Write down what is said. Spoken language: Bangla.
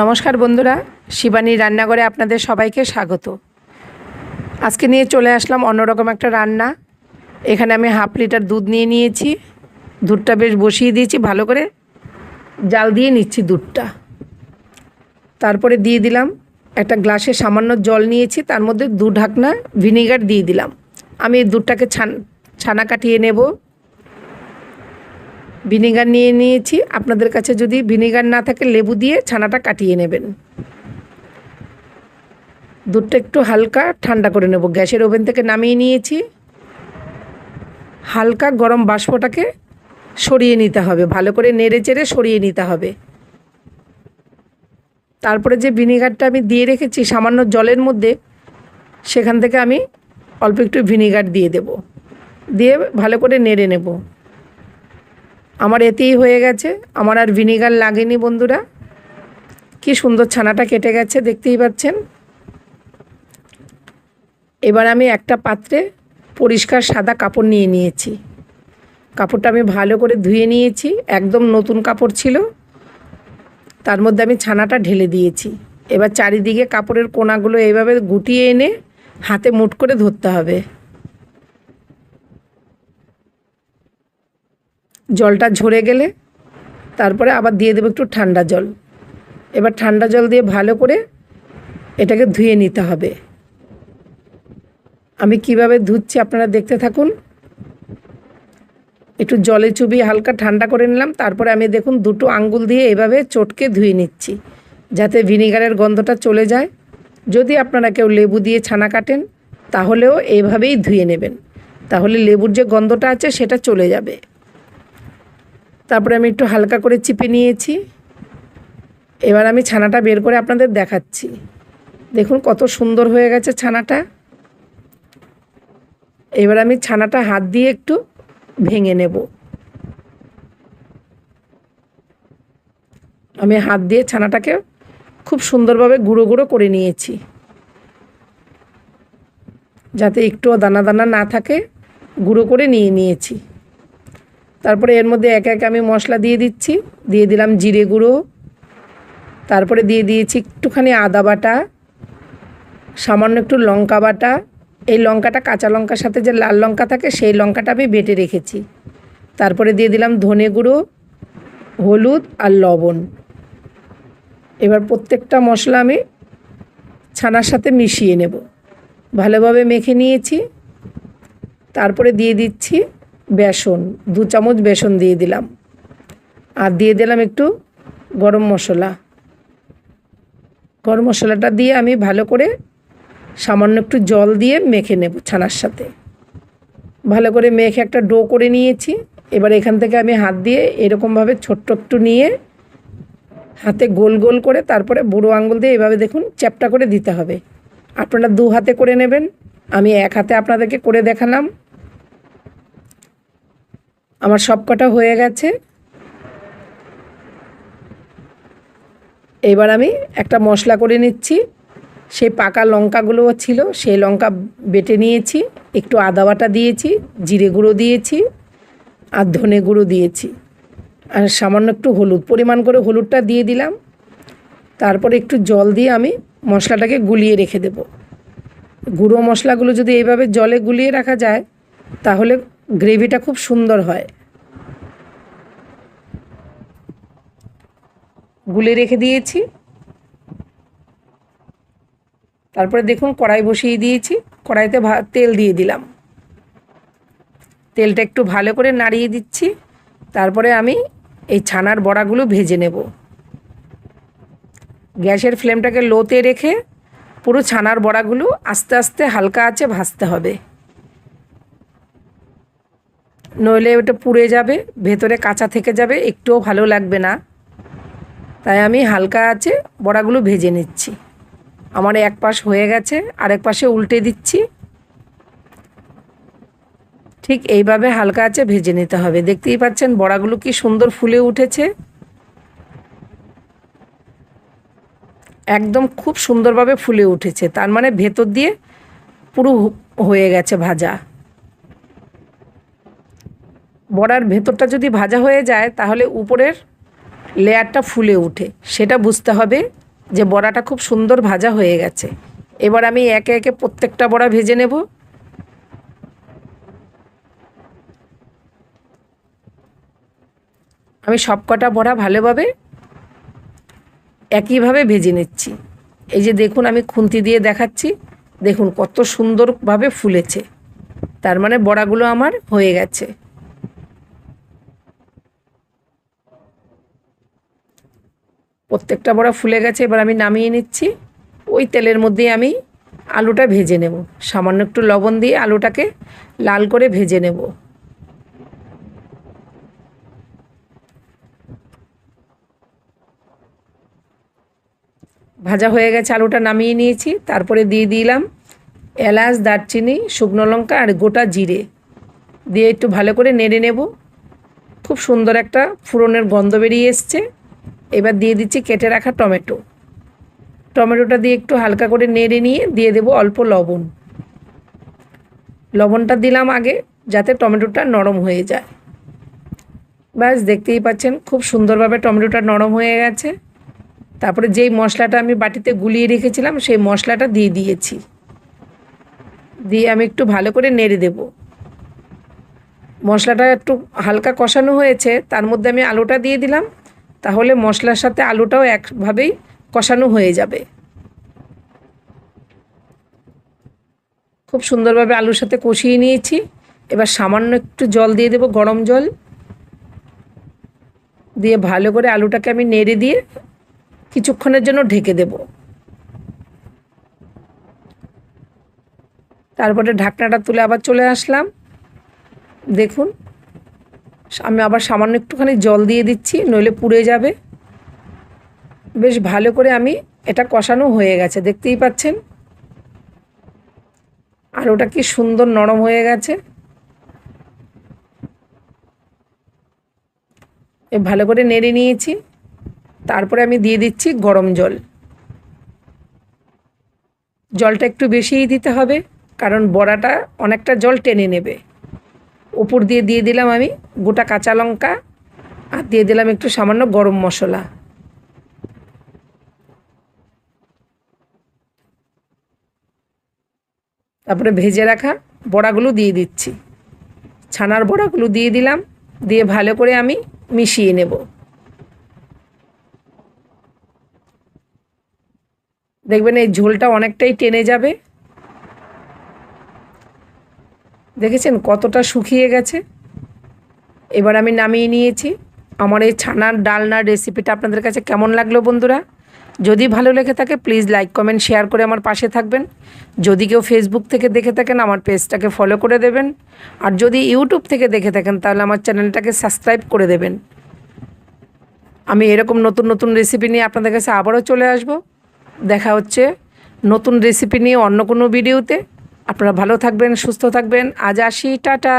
নমস্কার বন্ধুরা শিবানী রান্নাঘরে আপনাদের সবাইকে স্বাগত। আজকে নিয়ে চলে আসলাম অন্যরকম একটা রান্না। এখানে আমি হাফ লিটার দুধ নিয়ে নিয়েছি। দুধটা বেশ বসিয়ে দিয়েছি, ভালো করে জাল দিয়ে নিচ্ছি দুধটা। তারপরে দিয়ে দিলাম একটা গ্লাসে সামান্য জল নিয়েছি, তার মধ্যে দু ঢাকনা ভিনিগার দিয়ে দিলাম। আমি দুধটাকে ছান ছানা কাটিয়ে নেব। ভিনিগার নিয়ে নিয়েছি। আপনাদের কাছে যদি ভিনিগার না থাকে, লেবু দিয়ে ছানাটা কাটিয়ে নেবেন। দুধটা একটু হালকা ঠান্ডা করে নেব। গ্যাসের ওভেন থেকে নামিয়ে নিয়েছি। হালকা গরম বাষ্পটাকে সরিয়ে নিতে হবে। ভালো করে নেড়ে চেড়ে সরিয়ে নিতে হবে। তারপরে যে ভিনিগারটা আমি দিয়ে রেখেছি, সামান্য জলের মধ্যে, সেখান থেকে আমি অল্প একটু ভিনিগার দিয়ে দেব। দিয়ে ভালো করে নেড়ে নেব। আমার এতেই হয়ে গেছে। আমার আর ভিনিগার লাগেনি বন্ধুরা। কি সুন্দর ছানাটা কেটে গেছে, দেখতেই পাচ্ছেন। এবার আমি একটা পাত্রে পরিষ্কার সাদা কাপড় নিয়ে নিয়েছি। কাপড়টা আমি ভালো করে ধুয়ে নিয়েছি, একদম নতুন কাপড় ছিল। তার মধ্যে আমি ছানাটা ঢেলে দিয়েছি। এবার চারিদিকে কাপড়ের কোনাগুলো এইভাবে গুটিয়ে এনে হাতে মুট করে ধরতে হবে। জলটা ঝরে গেলে তারপরে আবার দিয়ে দেবো একটু ঠান্ডা জল। এবার ঠান্ডা জল দিয়ে ভালো করে এটাকে ধুয়ে নিতে হবে। আমি কীভাবে ধুচ্ছি আপনারা দেখতে থাকুন। একটু জলে চুবিয়ে হালকা ঠান্ডা করে নিলাম, তারপরে আমি দেখুন দুটো আঙ্গুল দিয়ে এভাবে চটকে ধুয়ে নিচ্ছি, যাতে ভিনিগারের গন্ধটা চলে যায়। যদি আপনারা কেউ লেবু দিয়ে ছানা কাটেন, তাহলেও এইভাবেই ধুয়ে নেবেন। তাহলে লেবুর যে গন্ধটা আছে সেটা চলে যাবে। তারপরে আমি একটু হালকা করে চিপে নিয়েছি। এবার আমি ছানাটা বের করে আপনাদের দেখাচ্ছি। দেখুন কত সুন্দর হয়ে গেছে ছানাটা। এবার আমি ছানাটা হাত দিয়ে একটু ভেঙে নেব। আমি হাত দিয়ে ছানাটাকে খুব সুন্দরভাবে গুঁড়ো গুঁড়ো করে নিয়েছি। যাতে একটুও দানা দানা না থাকে, গুঁড়ো করে নিয়ে নিয়েছি। তারপরে এর মধ্যে একে একে আমি মশলা দিয়ে দিচ্ছি। দিয়ে দিলাম জিরে গুঁড়ো। তারপরে দিয়ে দিয়েছি একটুখানি আদা বাটা, সামান্য একটু লঙ্কা বাটা। এই লঙ্কাটা কাঁচা লঙ্কার সাথে যে লাল লঙ্কা থাকে, সেই লঙ্কাটা আমি বেটে রেখেছি। তারপরে দিয়ে দিলাম ধনে গুঁড়ো, হলুদ আর লবণ। এবার প্রত্যেকটা মশলা আমি ছানার সাথে মিশিয়ে নেব। ভালোভাবে মেখে নিয়েছি। তারপরে দিয়ে দিচ্ছি বেসন, দু চামচ বেসন দিয়ে দিলাম। আর দিয়ে দিলাম একটু গরম মশলা। গরম মশলাটা দিয়ে আমি ভালো করে সামান্য একটু জল দিয়ে মেখে নেব ছানার সাথে। ভালো করে মেখে একটা ডো করে নিয়েছি। এবার এখান থেকে আমি হাত দিয়ে এরকমভাবে ছোট্ট একটু নিয়ে হাতে গোল গোল করে তারপরে বুড়ো আঙুল দিয়ে এভাবে দেখুন চ্যাপটা করে দিতে হবে। আপনারা দু হাতে করে নেবেন। আমি এক হাতে আপনাদেরকে করে দেখালাম। আমার সব কটা হয়ে গেছে। এবার আমি একটা মশলা করে নিচ্ছি। সেই পাকা লঙ্কাগুলোও ছিল, সেই লঙ্কা বেটে নিয়েছি। একটু আদা বাটা দিয়েছি, জিরে গুঁড়ো দিয়েছি আর ধনে গুঁড়ো দিয়েছি। আর সামান্য একটু হলুদ পরিমাণ করে হলুদটা দিয়ে দিলাম। তারপরে একটু জল দিয়ে আমি মশলাটাকে গুলিয়ে রেখে দেব। গুঁড়ো মশলাগুলো যদি এইভাবে জলে গুলিয়ে রাখা যায়, তাহলে গ্রেভিটা খুব সুন্দর হয়। গুলে রেখে দিয়েছি। তারপরে দেখুন, কড়াই বসিয়ে দিয়েছি। কড়াইতে তেল দিয়ে দিলাম। তেলটা একটু ভালো করে নাড়িয়ে দিচ্ছি। তারপরে আমি এই ছানার বড়াগুলো ভেজে নেব। গ্যাসের ফ্লেমটাকে লোতে রেখে পুরো ছানার বড়াগুলো আস্তে আস্তে হালকা আছে ভাজতে হবে। নইলে ওটা পুড়ে যাবে, ভেতরে কাঁচা থেকে যাবে, একটুও ভালো লাগবে না। তাই আমি হালকা আছে বড়াগুলো ভেজে নিচ্ছি। আমার এক পাশ হয়ে গেছে, আরেক পাশে উল্টে দিচ্ছি। ঠিক এইভাবে হালকা আছে ভেজে নিতে হবে। দেখতেই পাচ্ছেন বড়াগুলো কি সুন্দর ফুলে উঠেছে। একদম খুব সুন্দরভাবে ফুলে উঠেছে। তার মানে ভেতর দিয়ে পুরো হয়ে গেছে ভাজা। বড়ার ভেতরটা যদি ভাজা হয়ে যায়, তাহলে উপরের লেয়ারটা ফুলে উঠে সেটা বুঝতে হবে যে বড়াটা খুব সুন্দর ভাজা হয়ে গেছে। এবার আমি একে একে প্রত্যেকটা বড়া ভেজে নেব। আমি সব কটা বড়া ভালোভাবে একইভাবে ভেজে নিচ্ছি। এই যে দেখুন, আমি খুন্তি দিয়ে দেখাচ্ছি। দেখুন কত সুন্দরভাবে ফুলেছে। তার মানে বড়াগুলো আমার হয়ে গেছে। প্রত্যেকটা বড়া ফুলে গেছে, এবার আমি নামিয়ে নিচ্ছি। ওই তেলের মধ্যেই আমি আলুটা ভেজে নেব। সামান্য একটু লবণ দিয়ে আলুটাকে লাল করে ভেজে নেব। ভাজা হয়ে গেছে, আলুটা নামিয়ে নিয়েছি। তারপরে দিয়ে দিলাম এলাচ, দারচিনি, শুকনো লঙ্কা আর গোটা জিরে। দিয়ে একটু ভালো করে নেড়ে নেব। খুব সুন্দর একটা ফুরনের গন্ধ বেরিয়ে এসছে। এবার দিয়ে দিচ্ছি কেটে রাখা টমেটো। টমেটোটা দিয়ে একটু হালকা করে নেড়ে নিয়ে দিয়ে দেব অল্প লবণ। লবণটা দিলাম আগে, যাতে টমেটোটা নরম হয়ে যায়। ব্যাস, দেখতেই পাচ্ছেন, খুব সুন্দরভাবে টমেটোটা নরম হয়ে গেছে। তারপরে যেই মশলাটা আমি বাটিতে গুলিয়ে রেখেছিলাম, সেই মশলাটা দিয়ে দিয়েছি। দিয়ে আমি একটু ভালো করে নেড়ে দেব। মশলাটা একটু হালকা কষানো হয়েছে, তার মধ্যে আমি আলুটা দিয়ে দিলাম। তাহলে মশলার সাথে আলুটাও একভাবেই কষানো হয়ে যাবে। খুব সুন্দরভাবে আলুর সাথে কষিয়ে নিয়েছি। এবার সামান্য একটু জল দিয়ে দেবো, গরম জল। দিয়ে ভালো করে আলুটাকে আমি নেড়ে দিয়ে কিছুক্ষণের জন্য ঢেকে দেব। তারপরে ঢাকনাটা তুলে আবার চলে আসলাম। দেখুন আমি আবার সামান্য একটুখানি জল দিয়ে দিচ্ছি, নইলে পুড়ে যাবে। বেশ ভালো করে আমি এটা কষানো হয়ে গেছে, দেখতেই পাচ্ছেন? আর ওটা কি সুন্দর নরম হয়ে গেছে। ভালো করে নেড়ে নিয়েছি। তারপরে আমি দিয়ে দিচ্ছি গরম জল। জলটা একটু বেশিই দিতে হবে, কারণ বড়াটা অনেকটা জল টেনে নেবে। উপর দিয়ে দিয়ে দিলাম আমি গোটা কাঁচা লঙ্কা আর দিয়ে দিলাম একটু সামান্য গরম মশলা। তারপরে ভেজে রাখা বড়াগুলো দিয়ে দিচ্ছি। ছানার বড়াগুলো দিয়ে দিলাম, দিয়ে ভালো করে আমি মিশিয়ে নেব। দেখবেন এই ঝোলটা অনেকটাই টেনে যাবে। দেখেছেন কতটা শুকিয়ে গেছে? এবার আমি নামিয়ে নিয়েছি। আমার এই ছানার ডালনার রেসিপিটা আপনাদের কাছে কেমন লাগল বন্ধুরা? যদি ভালো লেগে থাকে প্লিজ লাইক কমেন্ট শেয়ার করে আমার পাশে থাকবেন। যদি কেউ ফেসবুক থেকে দেখে থাকেন, আমার পেজটাকে ফলো করে দেবেন। আর যদি ইউটিউব থেকে দেখে থাকেন, তাহলে আমার চ্যানেলটাকে সাবস্ক্রাইব করে দেবেন। আমি এরকম নতুন নতুন রেসিপি নিয়ে আপনাদের কাছে আবারও চলে আসব। দেখা হচ্ছে নতুন রেসিপি নিয়ে অন্য কোনো ভিডিওতে আপনারা ভালো থাকবেন সুস্থ থাকবেন। আজ আসি টাটা।